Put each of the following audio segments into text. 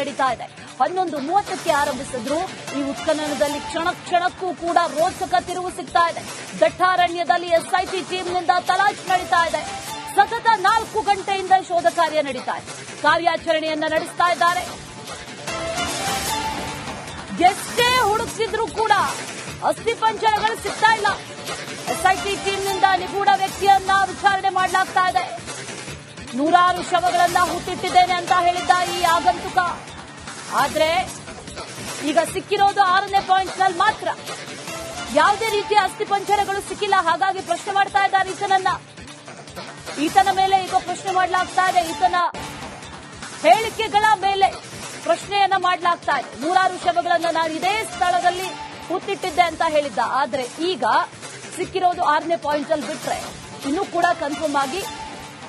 ನಡೀತಾ ಇದೆ. ಹನ್ನೊಂದು ಮೂವತ್ತಕ್ಕೆ ಆರಂಭಿಸಿದ್ರು. ಈ ಉತ್ಖನನದಲ್ಲಿ ಕ್ಷಣ ಕ್ಷಣಕ್ಕೂ ಕೂಡ ರೋಚಕ ತಿರುವು ಸಿಗ್ತಾ ಇದೆ. ದಟ್ಟಾರಣ್ಯದಲ್ಲಿ ಎಸ್ಐಟಿ ಟೀಮ್ನಿಂದ ತಲಾಶ್ ನಡೀತಾ ಇದೆ. ಸತತ ನಾಲ್ಕು ಗಂಟೆಯಿಂದ ಶೋಧ ಕಾರ್ಯ ನಡೀತಾ ಇದೆ. ಕಾರ್ಯಾಚರಣೆಯನ್ನ ನಡೆಸ್ತಾ ಇದ್ದಾರೆ. ಎಷ್ಟೇ ಹುಡುಕಿದ್ರು ಕೂಡ. ಅಸ್ಥಿಪಂಜರಗಳು ಸಿಗ್ತಾ ಇಲ್ಲ. ಎಸ್ಐಟಿ ಟೀಮ್ನಿಂದ ನಿಗೂಢ ವ್ಯಕ್ತಿಯನ್ನ ವಿಚಾರಣೆ ಮಾಡಲಾಗ್ತಾ ಇದೆ. ನೂರಾರು ಶವಗಳನ್ನ ಹುಟ್ಟಿಟ್ಟಿದ್ದೇನೆ ಅಂತ ಹೇಳಿದ್ದ ಈ ಆಗಂತುಕ. ಆದ್ರೆ ಈಗ ಸಿಕ್ಕಿರೋದು ಆರನೇ ಪಾಯಿಂಟ್ನಲ್ಲಿ ಮಾತ್ರ. ಯಾವುದೇ ರೀತಿಯ ಅಸ್ಥಿಪಂಜರಗಳು ಸಿಕ್ಕಿಲ್ಲ, ಹಾಗಾಗಿ ಪ್ರಶ್ನೆ ಮಾಡ್ತಾ ಇದ್ದಾರೆ ಈತನನ್ನ. ಈತನ ಮೇಲೆ ಈಗ ಪ್ರಶ್ನೆ ಮಾಡಲಾಗ್ತಾ ಇದೆ, ಈತನ ಹೇಳಿಕೆಗಳ ಮೇಲೆ ಪ್ರಶ್ನೆಯನ್ನ ಮಾಡಲಾಗ್ತಾ ಇದೆ. ನೂರಾರು ಶವಗಳನ್ನ ನಾನು ಇದೇ ಸ್ಥಳದಲ್ಲಿ ಹುತ್ತಿಟ್ಟಿದ್ದೆ ಅಂತ ಹೇಳಿದ್ದ. ಆದ್ರೆ ಈಗ ಸಿಕ್ಕಿರೋದು ಆರನೇ ಪಾಯಿಂಟ್ ಅಲ್ಲಿ ಬಿಟ್ರೆ ಇನ್ನೂ ಕೂಡ ಕನ್ಫರ್ಮ್ ಆಗಿ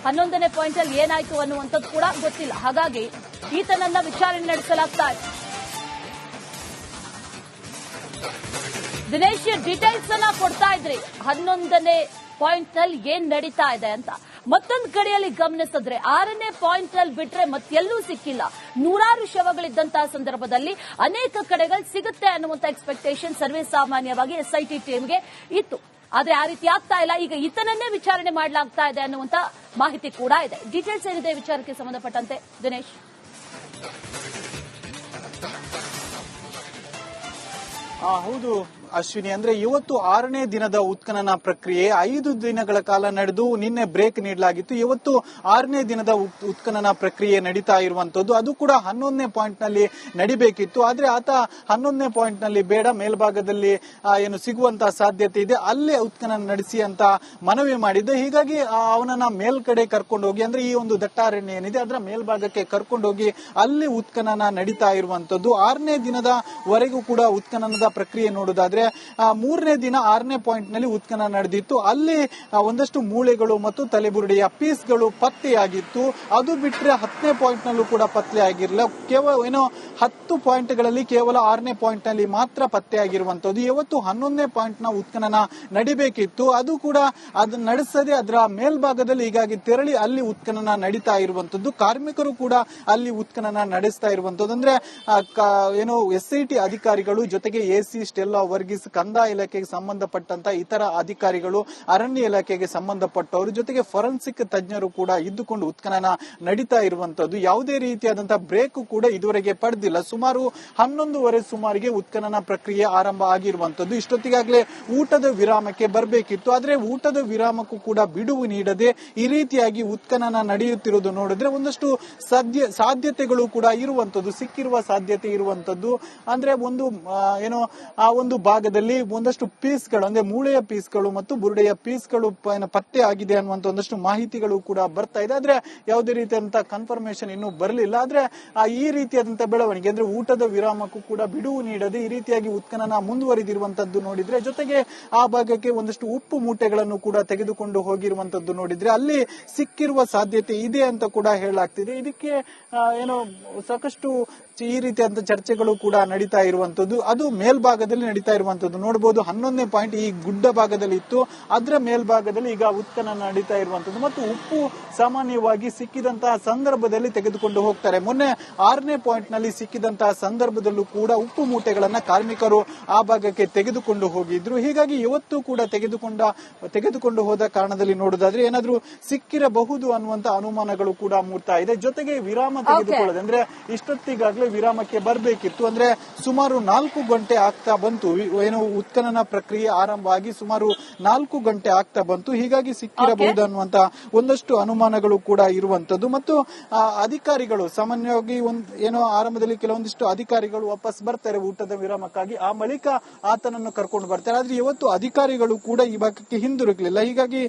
ಹನ್ನೊಂದನೇ ಪಾಯಿಂಟ್ ಅಲ್ಲಿ ಏನಾಯ್ತು ಅನ್ನುವಂಥದ್ದು ಕೂಡ ಗೊತ್ತಿಲ್ಲ. ಹಾಗಾಗಿ ಈತನನ್ನ ವಿಚಾರಣೆ ನಡೆಸಲಾಗ್ತಾ ಇದೆ. ದಿನೇಶ್ ಡೀಟೇಲ್ಸ್ ಅನ್ನ ಕೊಡ್ತಾ ಇದ್ರಿ. ಹನ್ನೊಂದನೇ ಪಾಯಿಂಟ್ನಲ್ಲಿ ಏನ್ ನಡೀತಾ ಇದೆ ಅಂತ. ಮತ್ತೊಂದು ಕಡೆಯಲ್ಲಿ ಗಮನಿಸಿದ್ರೆ ಆರನೇ ಪಾಯಿಂಟ್ ಅಲ್ಲಿ ಬಿಟ್ರೆ ಮತ್ತೆಲ್ಲೂ ಸಿಕ್ಕಿಲ್ಲ. ನೂರಾರು ಶವಗಳಿದ್ದಂತಹ ಸಂದರ್ಭದಲ್ಲಿ ಅನೇಕ ಕಡೆಗಳು ಸಿಗುತ್ತೆ ಅನ್ನುವಂತ ಎಕ್ಸ್ಪೆಕ್ಟೇಷನ್ ಸರ್ವೇ ಸಾಮಾನ್ಯವಾಗಿ ಎಸ್ಐಟಿ ಟೀಮ್ಗೆ ಇತ್ತು. ಆದ್ರೆ ಆ ರೀತಿ ಆಗ್ತಾ ಇಲ್ಲ. ಈಗ ಈತನನ್ನೇ ವಿಚಾರಣೆ ಮಾಡಲಾಗ್ತಾ ಇದೆ ಅನ್ನುವಂತ ಮಾಹಿತಿ ಕೂಡ ಇದೆ. ಡೀಟೇಲ್ಸ್ ಏನಿದೆ ವಿಚಾರಕ್ಕೆ ಸಂಬಂಧಪಟ್ಟಂತೆ, ದಿನೇಶ್? ಹೌದು. ಅಶ್ವಿನಿ, ಅಂದ್ರೆ ಇವತ್ತು ಆರನೇ ದಿನದ ಉತ್ಖನನ ಪ್ರಕ್ರಿಯೆ. ಐದು ದಿನಗಳ ಕಾಲ ನಡೆದು ನಿನ್ನೆ ಬ್ರೇಕ್ ನೀಡಲಾಗಿತ್ತು. ಇವತ್ತು ಆರನೇ ದಿನದ ಉತ್- ಉತ್ಖನನ ಪ್ರಕ್ರಿಯೆ ನಡೀತಾ ಇರುವಂತದ್ದು. ಅದು ಕೂಡ ಹನ್ನೊಂದನೇ ಪಾಯಿಂಟ್ನಲ್ಲಿ ನಡಿಬೇಕಿತ್ತು. ಆದ್ರೆ ಆತ ಹನ್ನೊಂದನೇ ಪಾಯಿಂಟ್ನಲ್ಲಿ ಬೇಡ, ಮೇಲ್ಭಾಗದಲ್ಲಿ ಏನು ಸಿಗುವಂತ ಸಾಧ್ಯತೆ ಇದೆ. ಅಲ್ಲೇ ಉತ್ಖನನ ನಡೆಸಿ ಅಂತ ಮನವಿ ಮಾಡಿದ್ದೆ. ಹೀಗಾಗಿ ಅವನನ್ನ ಮೇಲ್ಕಡೆ ಕರ್ಕೊಂಡು ಹೋಗಿ, ಅಂದ್ರೆ ಈ ಒಂದು ದಟ್ಟಾರಣ್ಯ ಏನಿದೆ, ಅದರ ಮೇಲ್ಭಾಗಕ್ಕೆ ಕರ್ಕೊಂಡು ಹೋಗಿ ಅಲ್ಲಿ ಉತ್ಖನನ ನಡೀತಾ ಇರುವಂತದ್ದು. ಆರನೇ ದಿನದ ವರೆಗೂ ಕೂಡ ಉತ್ಖನನದ ಪ್ರಕ್ರಿಯೆ ನೋಡೋದಾದ್ರೆ ಮೂರನೇ ದಿನ ಆರನೇ ಪಾಯಿಂಟ್ನಲ್ಲಿ ಉತ್ಖನ ನಡೆದಿತ್ತು. ಅಲ್ಲಿ ಒಂದಷ್ಟು ಮೂಳೆಗಳು ಮತ್ತು ತಲೆಬುರುಡೆಯ ಪೀಸ್ಗಳು ಪತ್ತೆಯಾಗಿತ್ತು. ಅದು ಬಿಟ್ರೆ ಹತ್ತನೇ ಪಾಯಿಂಟ್ ನಲ್ಲೂ ಕೂಡ ಪತ್ತೆ ಆಗಿರಲಿಲ್ಲ. ಕೇವಲ ಏನೋ ಹತ್ತು ಪಾಯಿಂಟ್ಗಳಲ್ಲಿ ಕೇವಲ ಆರನೇ ಪಾಯಿಂಟ್ನಲ್ಲಿ ಮಾತ್ರ ಪತ್ತೆಯಾಗಿರುವಂತದ್ದು ಇವತ್ತು ಹನ್ನೊಂದನೇ ಪಾಯಿಂಟ್ನ ಉತ್ಖನನ ನಡಿಬೇಕಿತ್ತು. ಅದು ಕೂಡ ಅದನ್ನ ನಡೆಸದೆ ಅದರ ಮೇಲ್ಭಾಗದಲ್ಲಿ ಹೀಗಾಗಿ ತೆರಳಿ ಅಲ್ಲಿ ಉತ್ಖನನ ನಡೀತಾ ಇರುವಂತದ್ದು ಕಾರ್ಮಿಕರು ಕೂಡ ಅಲ್ಲಿ ಉತ್ಖನನ ನಡೆಸ್ತಾ ಇರುವಂತದ್ದು ಅಂದ್ರೆ ಏನು ಎಸ್ ಐ ಅಧಿಕಾರಿಗಳು ಜೊತೆಗೆ ಎಸಿ ಸ್ಟೆಲ್ಲಾ ವರ್ಗೀಸ್ ಕಂದಾಯ ಇಲಾಖೆಗೆ ಸಂಬಂಧಪಟ್ಟಂತ ಇತರ ಅಧಿಕಾರಿಗಳು ಅರಣ್ಯ ಇಲಾಖೆಗೆ ಸಂಬಂಧಪಟ್ಟವರು ಜೊತೆಗೆ ಫೊರೆನ್ಸಿಕ್ ತಜ್ಞರು ಕೂಡ ಇದ್ದುಕೊಂಡು ಉತ್ಖನನ ನಡೀತಾ ಇರುವಂತದ್ದು. ಯಾವುದೇ ರೀತಿಯಾದಂತಹ ಬ್ರೇಕ್ ಕೂಡ ಇದುವರೆಗೆ ಪಡೆದಿಲ್ಲ. ಸುಮಾರು ಹನ್ನೊಂದುವರೆ ಸುಮಾರಿಗೆ ಉತ್ಖನನ ಪ್ರಕ್ರಿಯೆ ಆರಂಭ ಆಗಿರುವಂತದ್ದು. ಇಷ್ಟೊತ್ತಿಗಾಗಲೇ ಊಟದ ವಿರಾಮಕ್ಕೆ ಬರಬೇಕಿತ್ತು. ಆದರೆ ಊಟದ ವಿರಾಮಕ್ಕೂ ಕೂಡ ಬಿಡುವು ನೀಡದೆ ಈ ರೀತಿಯಾಗಿ ಉತ್ಖನನ ನಡೆಯುತ್ತಿರುವುದು ನೋಡಿದ್ರೆ ಒಂದಷ್ಟು ಸಾಧ್ಯ, ಸಾಧ್ಯತೆಗಳು ಕೂಡ ಇರುವಂತದ್ದು. ಸಿಕ್ಕಿರುವ ಸಾಧ್ಯತೆ ಇರುವಂತದ್ದು. ಅಂದ್ರೆ ಒಂದು ಏನೋ, ಆ, ಒಂದು ಭಾಗದಲ್ಲಿ ಒಂದಷ್ಟು ಪೀಸ್ಗಳು, ಅಂದ್ರೆ ಮೂಳೆಯ ಪೀಸ್ಗಳು ಮತ್ತು ಬುರುಡೆಯ ಪೀಸ್ಗಳು ಪತ್ತೆ ಆಗಿದೆ ಅನ್ನುವಂತ ಒಂದಷ್ಟು ಮಾಹಿತಿಗಳು ಕೂಡ ಬರ್ತಾ ಇದೆ. ಆದ್ರೆ ಯಾವುದೇ ರೀತಿಯಾದಂತಹ ಕನ್ಫರ್ಮೇಶನ್ ಇನ್ನೂ ಬರಲಿಲ್ಲ. ಆದ್ರೆ ಈ ರೀತಿಯಾದಂತಹ ಬೆಳವಣಿಗೆ, ಅಂದ್ರೆ ಊಟದ ವಿರಾಮಕ್ಕೂ ಕೂಡ ಬಿಡುವು ನೀಡದೆ ಈ ರೀತಿಯಾಗಿ ಉತ್ಖನನ ಮುಂದುವರಿದಿರುವಂತದ್ದು ನೋಡಿದ್ರೆ, ಜೊತೆಗೆ ಆ ಭಾಗಕ್ಕೆ ಒಂದಷ್ಟು ಉಪ್ಪು ಮೂಟೆಗಳನ್ನು ಕೂಡ ತೆಗೆದುಕೊಂಡು ಹೋಗಿರುವಂತದ್ದು ನೋಡಿದ್ರೆ ಅಲ್ಲಿ ಸಿಕ್ಕಿರುವ ಸಾಧ್ಯತೆ ಇದೆ ಅಂತ ಕೂಡ ಹೇಳಲಾಗ್ತಿದೆ. ಇದಕ್ಕೆ ಏನೋ ಸಾಕಷ್ಟು ಈ ರೀತಿಯಾದಂತಹ ಚರ್ಚೆಗಳು ಕೂಡ ನಡೀತಾ ಇರುವಂತದ್ದು. ಅದು ಮೇಲ್ಭಾಗದಲ್ಲಿ ನಡೀತಾ ಇರುವಂತದ್ದು. ನೋಡಬಹುದು ಹನ್ನೊಂದನೇ ಪಾಯಿಂಟ್ ಈ ಗುಡ್ಡ ಭಾಗದಲ್ಲಿ ಇತ್ತು. ಅದರ ಮೇಲ್ಭಾಗದಲ್ಲಿ ಈಗ ಉತ್ಖನನ ನಡೀತಾ ಇರುವಂತದ್ದು. ಮತ್ತು ಉಪ್ಪು ಸಾಮಾನ್ಯವಾಗಿ ಸಿಕ್ಕಿದಂತಹ ಸಂದರ್ಭದಲ್ಲಿ ತೆಗೆದುಕೊಂಡು ಹೋಗ್ತಾರೆ. ಮೊನ್ನೆ ಆರನೇ ಪಾಯಿಂಟ್ನಲ್ಲಿ ಸಿಕ್ಕಿದಂತಹ ಸಂದರ್ಭದಲ್ಲೂ ಕೂಡ ಉಪ್ಪು ಮೂಟೆಗಳನ್ನ ಕಾರ್ಮಿಕರು ಆ ಭಾಗಕ್ಕೆ ತೆಗೆದುಕೊಂಡು ಹೋಗಿದ್ರು. ಹೀಗಾಗಿ ಇವತ್ತು ಕೂಡ ತೆಗೆದುಕೊಂಡ ತೆಗೆದುಕೊಂಡು ಹೋದ ಕಾರಣದಲ್ಲಿ ನೋಡೋದಾದ್ರೆ ಏನಾದ್ರೂ ಸಿಕ್ಕಿರಬಹುದು ಅನ್ನುವಂತ ಅನುಮಾನಗಳು ಕೂಡ ಮೂಡ್ತಾ ಇದೆ. ಜೊತೆಗೆ ವಿರಾಮ ತೆಗೆದುಕೊಳ್ಳೋದು ಅಂದ್ರೆ ಇಷ್ಟೊತ್ತಿಗಾಗಲೇ ವಿರಾಮಕ್ಕೆ ಬರಬೇಕಿತ್ತು. ಅಂದ್ರೆ ಸುಮಾರು ನಾಲ್ಕು ಗಂಟೆ ಆಗ್ತಾ ಬಂತು. ಏನು ಉತ್ಖನನ ಪ್ರಕ್ರಿಯೆ ಆರಂಭ ಆಗಿ ಸುಮಾರು ನಾಲ್ಕು ಗಂಟೆ ಆಗ್ತಾ ಬಂತು. ಹೀಗಾಗಿ ಸಿಕ್ಕಿರಬಹುದು ಅನ್ನುವಂತ ಒಂದಷ್ಟು ಅನುಮಾನಗಳು ಕೂಡ ಇರುವಂತದ್ದು ಮತ್ತು ಅಧಿಕಾರಿಗಳು ಸಾಮಾನ್ಯವಾಗಿ ಒಂದ್ ಏನೋ ಆರಂಭದಲ್ಲಿ ಕೆಲವೊಂದಿಷ್ಟು ಅಧಿಕಾರಿಗಳು ವಾಪಸ್ ಬರ್ತಾರೆ ಊಟದ ವಿರಾಮಕ್ಕಾಗಿ. ಆ ಬಳಿಕ ಆತನನ್ನು ಕರ್ಕೊಂಡು ಬರ್ತಾರೆ. ಆದ್ರೆ ಇವತ್ತು ಅಧಿಕಾರಿಗಳು ಕೂಡ ಈ ಭಾಗಕ್ಕೆ ಹಿಂದಿರುಗಲಿಲ್ಲ. ಹೀಗಾಗಿ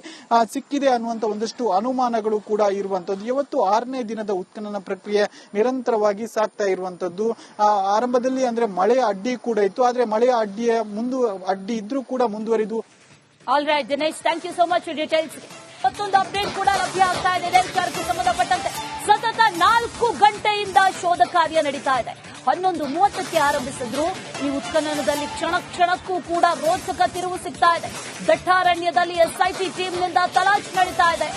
ಸಿಕ್ಕಿದೆ ಅನ್ನುವಂತ ಒಂದಷ್ಟು ಅನುಮಾನಗಳು ಕೂಡ ಇರುವಂತದ್ದು ಇವತ್ತು ಆರನೇ ದಿನದ ಉತ್ಖನನ ಪ್ರಕ್ರಿಯೆ ನಿರಂತರವಾಗಿ ಸಾಗ್ತಾ ಇರುವಂತದ್ದು ಆ, ಆರಂಭದಲ್ಲಿ ಅಂದ್ರೆ ಮಳೆ ಅಡ್ಡಿ ಕೂಡ ಇತ್ತು. ಆದ್ರೆ ಮಳೆಯ ಅಡ್ಡಿಯ ಮುಂದು ಅಡ್ಡಿ ಇದ್ರೂ ಕೂಡ ಮುಂದುವರಿದು. All right Dinesh thank you so much details ಮತ್ತೊಂದು ಅಪ್ಡೇಟ್ ಕೂಡ ಲಭ್ಯ ಆಗ್ತಾ ಇದೆ. ವಿಚಾರಕ್ಕೆ ಸಂಬಂಧಪಟ್ಟಂತೆ ಸತತ ನಾಲ್ಕು ಗಂಟೆಯಿಂದ ಶೋಧ ಕಾರ್ಯ ನಡೀತಾ ಇದೆ. ಹನ್ನೊಂದು ಮೂವತ್ತಕ್ಕೆ ಆರಂಭಿಸಿದ್ರು. ಈ ಉತ್ಖನನದಲ್ಲಿ ಕ್ಷಣ ಕ್ಷಣಕ್ಕೂ ಕೂಡ ರೋಚಕ ತಿರುವು ಸಿಗ್ತಾ ಇದೆ. ದಟ್ಟಾರಣ್ಯದಲ್ಲಿ ಎಸ್ಐಟಿ ಟೀಮ್ನಿಂದ ತಲಾಶ್ ನಡೀತಾ ಇದೆ.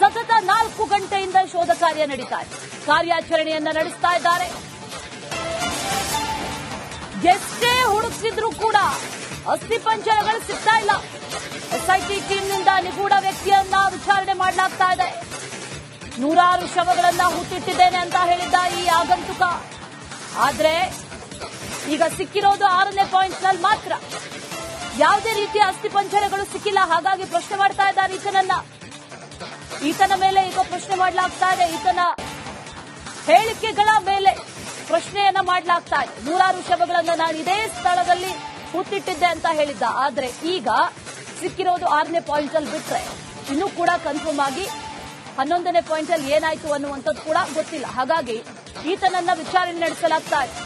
ಸತತ ನಾಲ್ಕು ಗಂಟೆಯಿಂದ ಶೋಧ ಕಾರ್ಯ ನಡೀತಾ ಇದೆ. ಕಾರ್ಯಾಚರಣೆಯನ್ನ ನಡೆಸ್ತಾ ಇದ್ದಾರೆ. ಎಷ್ಟೇ ಹುಡುಕಿದ್ರು ಅಸ್ಥಿ ಪಂಜರಗಳು ಸಿಗ್ತಾ ಇಲ್ಲ. ಎಸ್ಐಟಿ ಟೀಮ್ನಿಂದ ನಿಗೂಢ ವ್ಯಕ್ತಿಯನ್ನ ವಿಚಾರಣೆ ಮಾಡಲಾಗ್ತಾ ಇದೆ. ನೂರಾರು ಶವಗಳನ್ನ ಹುಟ್ಟಿಟ್ಟಿದ್ದೇನೆ ಅಂತ ಹೇಳಿದ್ದ ಈ ಆಗಂತುಕ. ಆದ್ರೆ ಈಗ ಸಿಕ್ಕಿರೋದು ಆರನೇ ಪಾಯಿಂಟ್ನಲ್ಲಿ ಮಾತ್ರ. ಯಾವುದೇ ರೀತಿಯ ಅಸ್ಥಿ ಪಂಜರಗಳು ಸಿಕ್ಕಿಲ್ಲ. ಹಾಗಾಗಿ ಪ್ರಶ್ನೆ ಮಾಡ್ತಾ ಇದ್ದಾರೆ ಈತನನ್ನ. ಈತನ ಮೇಲೆ ಈಗ ಪ್ರಶ್ನೆ ಮಾಡಲಾಗ್ತಾ ಇದೆ. ಈತನ ಹೇಳಿಕೆಗಳ ಮೇಲೆ ಪ್ರಶ್ನೆಯನ್ನ ಮಾಡಲಾಗ್ತಾ ಇದೆ. ನೂರಾರು ಶವಗಳನ್ನ ನಾನು ಇದೇ ಸ್ಥಳದಲ್ಲಿ ಹೂತಿಟ್ಟಿದ್ದೆ ಅಂತ ಹೇಳಿದ್ದ. ಆದ್ರೆ ಈಗ ಸಿಕ್ಕಿರೋದು ಆರನೇ ಪಾಯಿಂಟ್ ಅಲ್ಲಿ ಬಿಟ್ರೆ ಇನ್ನೂ ಕೂಡ ಕನ್ಫರ್ಮ್ ಆಗಿ ಹನ್ನೊಂದನೇ ಪಾಯಿಂಟ್ ಅಲ್ಲಿ ಏನಾಯ್ತು ಅನ್ನುವಂಥದ್ದು ಕೂಡ ಗೊತ್ತಿಲ್ಲ. ಹಾಗಾಗಿ ಈತನನ್ನ ವಿಚಾರಣೆ ನಡೆಸಲಾಗ್ತಾ ಇದೆ.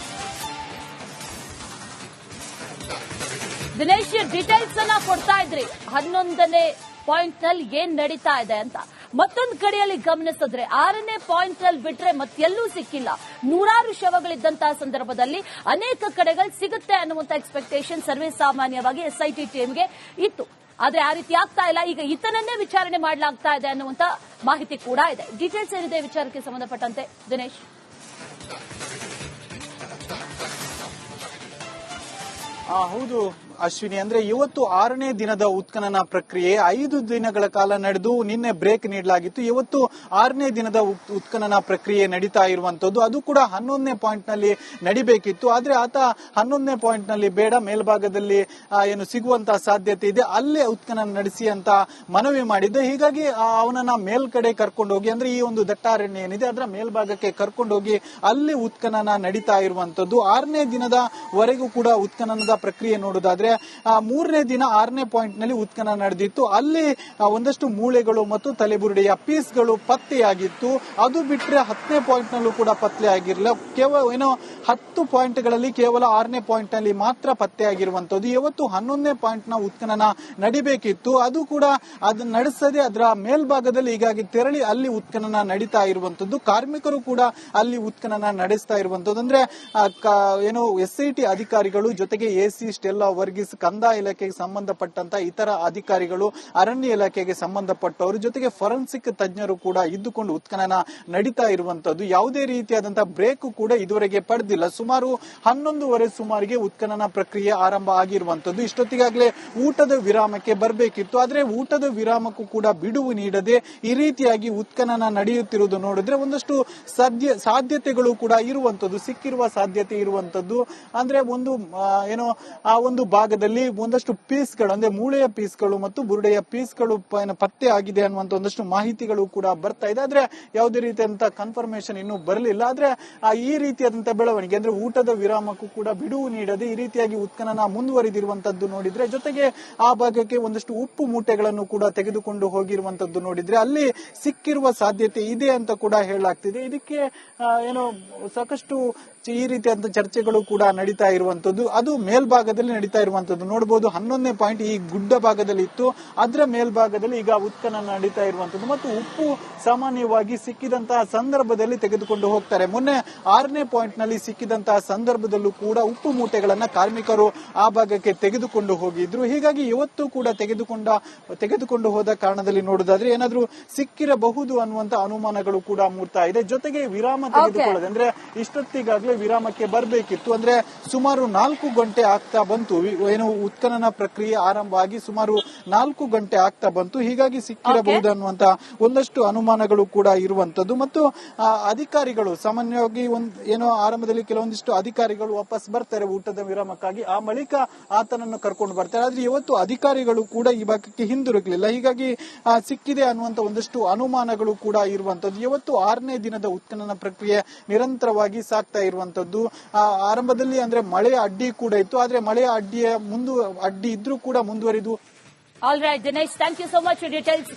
ದಿನೇಶ್ ಡೀಟೇಲ್ಸ್ ಅನ್ನ ಕೊಡ್ತಾ ಇದ್ರಿ. ಹನ್ನೊಂದನೇ ಪಾಯಿಂಟ್ನಲ್ಲಿ ಏನ್ ನಡೀತಾ ಇದೆ ಅಂತ. ಮತ್ತೊಂದು ಕಡೆಯಲ್ಲಿ ಗಮನಿಸಿದ್ರೆ ಆರನೇ ಪಾಯಿಂಟ್ ಅಲ್ಲಿ ಬಿಟ್ರೆ ಮತ್ತೆಲ್ಲೂ ಸಿಕ್ಕಿಲ್ಲ. ನೂರಾರು ಶವಗಳಿದ್ದಂತಹ ಸಂದರ್ಭದಲ್ಲಿ ಅನೇಕ ಕಡೆಗಳು ಸಿಗುತ್ತೆ ಅನ್ನುವಂತ ಎಕ್ಸ್ಪೆಕ್ಟೇಷನ್ ಸರ್ವೇ ಸಾಮಾನ್ಯವಾಗಿ ಎಸ್ಐಟಿ ಟೀಮ್ಗೆ ಇತ್ತು. ಆದ್ರೆ ಆ ರೀತಿ ಆಗ್ತಾ ಇಲ್ಲ. ಈಗ ಈತನನ್ನೇ ವಿಚಾರಣೆ ಮಾಡಲಾಗ್ತಾ ಇದೆ ಅನ್ನುವಂತ ಮಾಹಿತಿ ಕೂಡ ಇದೆ. ಡೀಟೇಲ್ಸ್ ಏನಿದೆ ವಿಚಾರಕ್ಕೆ ಸಂಬಂಧಪಟ್ಟಂತೆ, ದಿನೇಶ್? ಹೌದು. ಅಶ್ವಿನಿ, ಅಂದ್ರೆ ಇವತ್ತು ಆರನೇ ದಿನದ ಉತ್ಖನನ ಪ್ರಕ್ರಿಯೆ. ಐದು ದಿನಗಳ ಕಾಲ ನಡೆದು ನಿನ್ನೆ ಬ್ರೇಕ್ ನೀಡಲಾಗಿತ್ತು. ಇವತ್ತು ಆರನೇ ದಿನದ ಉತ್- ಉತ್ಖನನ ಪ್ರಕ್ರಿಯೆ ನಡೀತಾ ಇರುವಂತದ್ದು ಅದು ಕೂಡ ಹನ್ನೊಂದನೇ ಪಾಯಿಂಟ್ನಲ್ಲಿ ನಡಿಬೇಕಿತ್ತು. ಆದ್ರೆ ಆತ ಹನ್ನೊಂದನೇ ಪಾಯಿಂಟ್ನಲ್ಲಿ ಬೇಡ, ಮೇಲ್ಭಾಗದಲ್ಲಿ ಏನು ಸಿಗುವಂತ ಸಾಧ್ಯತೆ ಇದೆ. ಅಲ್ಲೇ ಉತ್ಖನನ ನಡೆಸಿ ಅಂತ ಮನವಿ ಮಾಡಿದ್ದೆ. ಹೀಗಾಗಿ ಅವನನ್ನ ಮೇಲ್ಕಡೆ ಕರ್ಕೊಂಡು ಹೋಗಿ, ಅಂದ್ರೆ ಈ ಒಂದು ದಟ್ಟಾರಣ್ಯ ಏನಿದೆ, ಅದರ ಮೇಲ್ಭಾಗಕ್ಕೆ ಕರ್ಕೊಂಡು ಹೋಗಿ ಅಲ್ಲಿ ಉತ್ಖನನ ನಡೀತಾ ಇರುವಂತದ್ದು ಆರನೇ ದಿನದ ವರೆಗೂ ಕೂಡ ಉತ್ಖನನದ ಪ್ರಕ್ರಿಯೆ ನೋಡೋದಾದ್ರೆ ಆ, ಮೂರನೇ ದಿನ ಆರನೇ ಪಾಯಿಂಟ್ನಲ್ಲಿ ಉತ್ಖನ ನಡೆದಿತ್ತು. ಅಲ್ಲಿ ಒಂದಷ್ಟು ಮೂಳೆಗಳು ಮತ್ತು ತಲೆಬುರುಡೆಯ ಪೀಸ್ಗಳು ಪತ್ತೆಯಾಗಿತ್ತು. ಅದು ಬಿಟ್ಟರೆ ಹತ್ತನೇ ಪಾಯಿಂಟ್ ನಲ್ಲೂ ಕೂಡ ಪತ್ತೆ ಆಗಿರಲಿಲ್ಲ. ಕೇವಲ ಏನೋ ಹತ್ತು ಪಾಯಿಂಟ್ಗಳಲ್ಲಿ ಕೇವಲ ಆರನೇ ಪಾಯಿಂಟ್ನಲ್ಲಿ ಮಾತ್ರ ಪತ್ತೆ ಆಗಿರುವಂತದ್ದು ಇವತ್ತು ಹನ್ನೊಂದನೇ ಪಾಯಿಂಟ್ನ ಉತ್ಖನನ ನಡಿಬೇಕಿತ್ತು. ಅದು ಕೂಡ ಅದನ್ನ ನಡೆಸದೆ ಅದರ ಮೇಲ್ಭಾಗದಲ್ಲಿ ಹೀಗಾಗಿ ತೆರಳಿ ಅಲ್ಲಿ ಉತ್ಖನನ ನಡೀತಾ ಇರುವಂತದ್ದು ಕಾರ್ಮಿಕರು ಕೂಡ ಅಲ್ಲಿ ಉತ್ಖನನ ನಡೆಸ್ತಾ ಇರುವಂತದ್ದು ಅಂದ್ರೆ ಏನು ಎಸ್ ಐ ಅಧಿಕಾರಿಗಳು ಜೊತೆಗೆ ಎಸಿ ಸ್ಟೆಲ್ಲಾ ವರ್ಗೀಸ್ ಕಂದಾಯ ಇಲಾಖೆಗೆ ಸಂಬಂಧಪಟ್ಟಂತ ಇತರ ಅಧಿಕಾರಿಗಳು ಅರಣ್ಯ ಇಲಾಖೆಗೆ ಸಂಬಂಧಪಟ್ಟವರ, ಜೊತೆಗೆ ಫೊರೆನ್ಸಿಕ್ ತಜ್ಞರು ಕೂಡ ಇದ್ದುಕೊಂಡು ಉತ್ಖನನ ನಡೀತಾ ಇರುವಂತದ್ದು. ಯಾವುದೇ ರೀತಿಯಾದಂತಹ ಬ್ರೇಕ್ ಕೂಡ ಇದುವರೆಗೆ ಪಡೆದಿಲ್ಲ. ಸುಮಾರು ಹನ್ನೊಂದುವರೆ ಸುಮಾರಿಗೆ ಉತ್ಖನನ ಪ್ರಕ್ರಿಯೆ ಆರಂಭ ಆಗಿರುವಂತದ್ದು. ಇಷ್ಟೊತ್ತಿಗಾಗಲೇ ಊಟದ ವಿರಾಮಕ್ಕೆ ಬರಬೇಕಿತ್ತು. ಆದರೆ ಊಟದ ವಿರಾಮಕ್ಕೂ ಕೂಡ ಬಿಡುವು ನೀಡದೆ ಈ ರೀತಿಯಾಗಿ ಉತ್ಖನನ ನಡೆಯುತ್ತಿರುವುದು ನೋಡಿದ್ರೆ ಒಂದಷ್ಟು ಸಾಧ್ಯ, ಸಾಧ್ಯತೆಗಳು ಕೂಡ ಇರುವಂತದ್ದು, ಸಿಕ್ಕಿರುವ ಸಾಧ್ಯತೆ ಇರುವಂತದ್ದು. ಅಂದ್ರೆ ಒಂದು ಏನೋ, ಆ ಒಂದು ಭಾಗದಲ್ಲಿ ಒಂದಷ್ಟು ಪೀಸ್ಗಳು, ಅಂದ್ರೆ ಮೂಳೆಯ ಪೀಸ್ಗಳು ಮತ್ತು ಬುರುಡೆಯ ಪೀಸ್ಗಳು ಪತ್ತೆ ಆಗಿದೆ ಅನ್ನುವಂತ ಒಂದಷ್ಟು ಮಾಹಿತಿಗಳು ಕೂಡ ಬರ್ತಾ ಇದೆ. ಆದ್ರೆ ಯಾವುದೇ ರೀತಿಯಂತ ಕನ್ಫರ್ಮೇಶನ್ ಇನ್ನೂ ಬರಲಿಲ್ಲ. ಆದ್ರೆ ಈ ರೀತಿಯಾದಂತಹ ಬೆಳವಣಿಗೆ, ಅಂದ್ರೆ ಊಟದ ವಿರಾಮಕ್ಕೂ ಕೂಡ ಬಿಡುವು ನೀಡದೆ ಈ ರೀತಿಯಾಗಿ ಉತ್ಖನನ ಮುಂದುವರಿದಿರುವಂತದ್ದು ನೋಡಿದ್ರೆ, ಜೊತೆಗೆ ಆ ಭಾಗಕ್ಕೆ ಒಂದಷ್ಟು ಉಪ್ಪು ಮೂಟೆಗಳನ್ನು ಕೂಡ ತೆಗೆದುಕೊಂಡು ಹೋಗಿರುವಂತದ್ದು ನೋಡಿದ್ರೆ ಅಲ್ಲಿ ಸಿಕ್ಕಿರುವ ಸಾಧ್ಯತೆ ಇದೆ ಅಂತ ಕೂಡ ಹೇಳಲಾಗ್ತಿದೆ. ಇದಕ್ಕೆ ಏನು ಸಾಕಷ್ಟು ಈ ರೀತಿಯಾದಂತಹ ಚರ್ಚೆಗಳು ಕೂಡ ನಡೀತಾ ಇರುವಂತದ್ದು. ಅದು ಮೇಲ್ಭಾಗದಲ್ಲಿ ನಡೀತಾ ಇರುವಂತದ್ದು ನೋಡಬಹುದು ಹನ್ನೊಂದನೇ ಪಾಯಿಂಟ್ ಈ ಗುಡ್ಡ ಭಾಗದಲ್ಲಿ ಇತ್ತು ಅದರ ಮೇಲ್ಭಾಗದಲ್ಲಿ ಈಗ ಉತ್ಖನನ ನಡೀತಾ ಇರುವಂತದ್ದು ಮತ್ತು ಉಪ್ಪು ಸಾಮಾನ್ಯವಾಗಿ ಸಿಕ್ಕಿದಂತಹ ಸಂದರ್ಭದಲ್ಲಿ ತೆಗೆದುಕೊಂಡು ಹೋಗ್ತಾರೆ. ಮೊನ್ನೆ ಆರನೇ ಪಾಯಿಂಟ್ನಲ್ಲಿ ಸಿಕ್ಕಿದಂತಹ ಸಂದರ್ಭದಲ್ಲೂ ಕೂಡ ಉಪ್ಪು ಮೂಟೆಗಳನ್ನ ಕಾರ್ಮಿಕರು ಆ ಭಾಗಕ್ಕೆ ತೆಗೆದುಕೊಂಡು ಹೋಗಿದ್ರು. ಹೀಗಾಗಿ ಇವತ್ತು ಕೂಡ ತೆಗೆದುಕೊಂಡ ತೆಗೆದುಕೊಂಡು ಹೋದ ಕಾರಣದಲ್ಲಿ ನೋಡೋದಾದ್ರೆ ಏನಾದ್ರೂ ಸಿಕ್ಕಿರಬಹುದು ಅನ್ನುವಂತ ಅನುಮಾನಗಳು ಕೂಡ ಮೂಡ್ತಾ ಇದೆ. ಜೊತೆಗೆ ವಿರಾಮ ತೆಗೆದುಕೊಳ್ಳೋದು ಅಂದ್ರೆ ಇಷ್ಟೊತ್ತಿಗಾಗ್ಲೇ ವಿರಾಮಕ್ಕೆ ಬರಬೇಕಿತ್ತು. ಅಂದ್ರೆ ಸುಮಾರು ನಾಲ್ಕು ಗಂಟೆ ಆಗ್ತಾ ಬಂತು. ಏನು ಉತ್ಖನನ ಪ್ರಕ್ರಿಯೆ ಆರಂಭ ಆಗಿ ಸುಮಾರು ನಾಲ್ಕು ಗಂಟೆ ಆಗ್ತಾ ಬಂತು. ಹೀಗಾಗಿ ಸಿಕ್ಕಿರಬಹುದು ಅನ್ನುವಂತ ಒಂದಷ್ಟು ಅನುಮಾನಗಳು ಕೂಡ ಇರುವಂತದ್ದು. ಮತ್ತು ಅಧಿಕಾರಿಗಳು ಸಾಮಾನ್ಯವಾಗಿ ಒಂದ್ ಏನೋ ಆರಂಭದಲ್ಲಿ ಕೆಲವೊಂದಿಷ್ಟು ಅಧಿಕಾರಿಗಳು ವಾಪಸ್ ಬರ್ತಾರೆ ಊಟದ ವಿರಾಮಕ್ಕಾಗಿ. ಆ ಬಳಿಕ ಆತನನ್ನು ಕರ್ಕೊಂಡು ಬರ್ತಾರೆ. ಆದ್ರೆ ಇವತ್ತು ಅಧಿಕಾರಿಗಳು ಕೂಡ ಈ ಭಾಗಕ್ಕೆ ಹಿಂದಿರುಗಲಿಲ್ಲ. ಹೀಗಾಗಿ ಸಿಕ್ಕಿದೆ ಅನ್ನುವಂತ ಒಂದಷ್ಟು ಅನುಮಾನಗಳು ಕೂಡ ಇರುವಂತದ್ದು. ಇವತ್ತು ಆರನೇ ದಿನದ ಉತ್ಖನನ ಪ್ರಕ್ರಿಯೆ ನಿರಂತರವಾಗಿ ಸಾಗ್ತಾ ಇರುವಂತದ್ದು. ಆರಂಭದಲ್ಲಿ ಅಂದ್ರೆ ಮಳೆಯ ಅಡ್ಡಿ ಕೂಡ ಇತ್ತು. ಆದ್ರೆ ಮಳೆಯ ಅಡ್ಡಿಯ ಮುಂದು ಅಡ್ಡಿ ಇದ್ರೂ ಕೂಡ ಮುಂದುವರಿದು. All right Dinesh thank you so much details